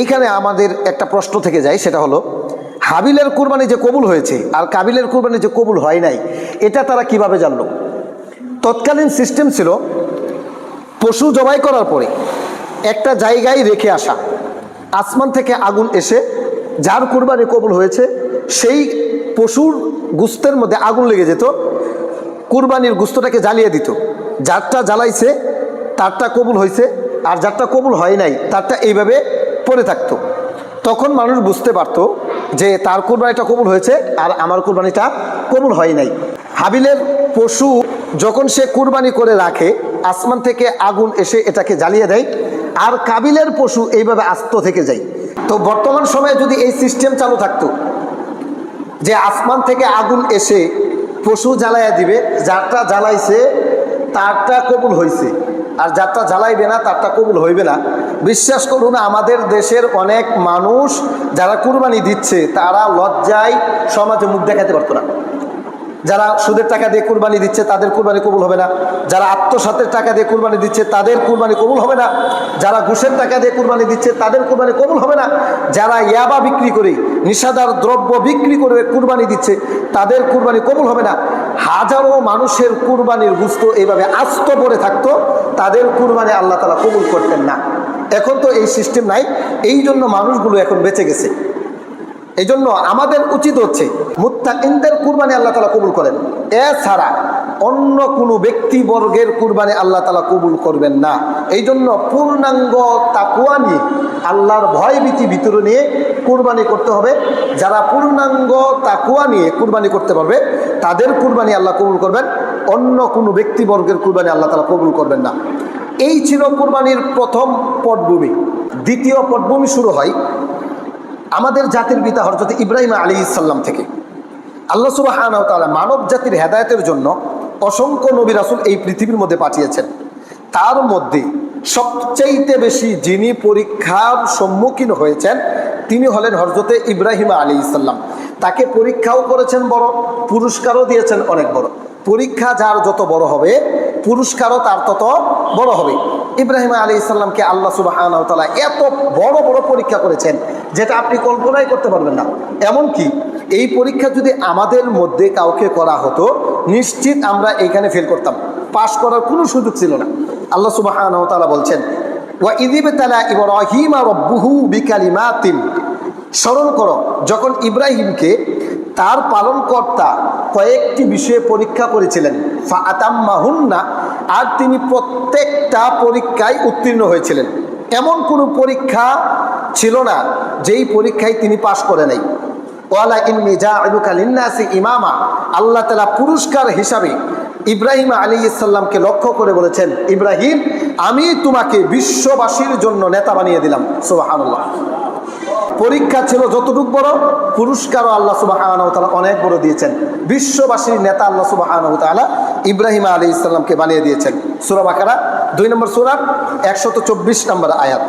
এইখানে আমাদের একটা প্রশ্ন থেকে যায়, সেটা হলো, হাবিলের কুরবানি যে কবুল হয়েছে আর কাবিলের কুরবানি যে কবুল হয় নাই, এটা তারা কীভাবে জানল? তৎকালীন সিস্টেম ছিল, পশু জবাই করার পরে একটা জায়গায় রেখে আসা, আসমান থেকে আগুন এসে যার কুরবানি কবুল হয়েছে, সেই পশুর গুস্তের মধ্যে আগুন লেগে যেত, কুরবানির গুস্তটাকে জ্বালিয়ে দিত। যারটা জ্বালাইছে, তারটা কবুল হয়েছে আর যারটা কবুল হয় নাই, তারটা এইভাবে পড়ে থাকতো। তখন মানুষ বুঝতে পারতো যে তার কুরবানিটা কবুল হয়েছে আর আমার কুরবানিটা কবুল হয় নাই। হাবিলের পশু যখন সে কুরবানি করে রাখে, আসমান থেকে আগুন এসে এটাকে জ্বালিয়ে দেয় আর কাবিলের পশু এইভাবে আস্ত থেকে যায়। তো বর্তমান সময়ে যদি এই সিস্টেম চালু থাকতো, যে আসমান থেকে আগুন এসে পশু জ্বালাইয়া দিবে, যারটা জ্বালাইছে তারটা কবুল হয়েছে আর যারটা জ্বালাইবে না, তারটা কবুল হইবে না। বিশ্বাস করুন, আমাদের দেশের অনেক মানুষ যারা কুরবানি দিচ্ছে, তারা লজ্জায় সমাজে মুখ দেখাতে পারতো না। যারা সুদের টাকা দিয়ে কুরবানি দিচ্ছে, তাদের কুরবানি কবুল হবে না। যারা আত্মসাতের টাকা দিয়ে কুরবানি দিচ্ছে, তাদের কুরবানি কবুল হবে না। যারা ঘুষের টাকা দিয়ে কুরবানি দিচ্ছে, তাদের কুরবানি কবুল হবে না। যারা ইয়াবা বিক্রি করে, নিষাদার দ্রব্য বিক্রি করে কুরবানি দিচ্ছে, তাদের কুরবানি কবুল হবে না। হাজারো মানুষের কুরবানির গুস্ত এইভাবে আস্ত পড়ে থাকতো, তাদের কুরবানি আল্লাহ তালা কবুল করতেন না। এখন তো এই সিস্টেম নাই, এই জন্য মানুষগুলো এখন বেঁচে গেছে। এই জন্য আমাদের উচিত হচ্ছে মুত্তাকিনদের কুরবানি আল্লাহ তালা কবুল করেন। এছাড়া অন্য কোনো ব্যক্তিবর্গের কুরবানি আল্লাহ তালা কবুল করবেন না। এই জন্য পূর্ণাঙ্গ তাকুয়া নিয়ে, আল্লাহর ভয় ভীতি ভিতরে নিয়ে কুরবানি করতে হবে। যারা পূর্ণাঙ্গ তাকুয়া নিয়ে কুরবানি করতে পারবে, তাদের কুরবানি আল্লাহ কবুল করবেন। অন্য কোনো ব্যক্তিবর্গের কুরবানি আল্লাহ তালা কবুল করবেন না। এই ছিল কুরবানির প্রথম পটভূমি। দ্বিতীয় পটভূমি শুরু হয় আমাদের জাতির পিতা হরজত ইব্রাহিম আলী ইসাল্লাম থেকে। আল্লাহ সুবাহ মানব জাতির হেদায়তের জন্য অসংখ্য নবী রাসুল এই পৃথিবীর মধ্যে পাঠিয়েছেন। তার মধ্যে সবচাইতে বেশি যিনি পরীক্ষার সম্মুখীন হয়েছেন, তিনি হলেন হরজতে ইব্রাহিম আলী ইসাল্লাম তাকে পরীক্ষাও করেছেন বড়, পুরস্কারও দিয়েছেন অনেক বড়। পরীক্ষা যার যত বড় হবে পুরস্কারও তার তত বড় হবে। ইব্রাহিম আলী ইসলামকে আল্লাহ সুবাহ এত বড় বড় পরীক্ষা করেছেন যেটা আপনি কল্পনাই করতে পারবেন না। এমনকি এই পরীক্ষা যদি আমাদের মধ্যে কাউকে করা হতো, নিশ্চিত আমরা এইখানে ফেল করতাম। পাশ করার কোনো সুযোগ ছিল না। আল্লাহ সুবাহ বলছেন স্মরণ করো, যখন ইব্রাহিমকে তার পালনকর্তা কয়েকটি বিষয়ে পরীক্ষা করেছিলেন। ফাতাম্মাহুন্না আর তিনি প্রত্যেকটা পরীক্ষায় উত্তীর্ণ হয়েছিলেন। এমন কোনো পরীক্ষা ছিল না, যেই পরীক্ষায় তিনি পাশ করে নাই। ওয়ালা ইন্নি যা আলুকালিন্নাসি ইমামা, আল্লাহ তালা পুরস্কার হিসাবে ইব্রাহিম আলী ইসাল্লামকে লক্ষ্য করে বলেছেন, ইব্রাহিম, আমি তোমাকে বিশ্ববাসীর জন্য নেতা বানিয়ে দিলাম। সোবাহ পরীক্ষা ছিল যতটুক বড়, পুরস্কারও আল্লাহ সুবাহ অনেক বড় দিয়েছেন। বিশ্ববাসীর নেতা আল্লাহ সুবাহ ইব্রাহিম আলী ইসলামকে বানিয়ে দিয়েছেন। সুরা বাকারা, দুই নম্বর সুরাব একশত চব্বিশ নম্বর আয়াত।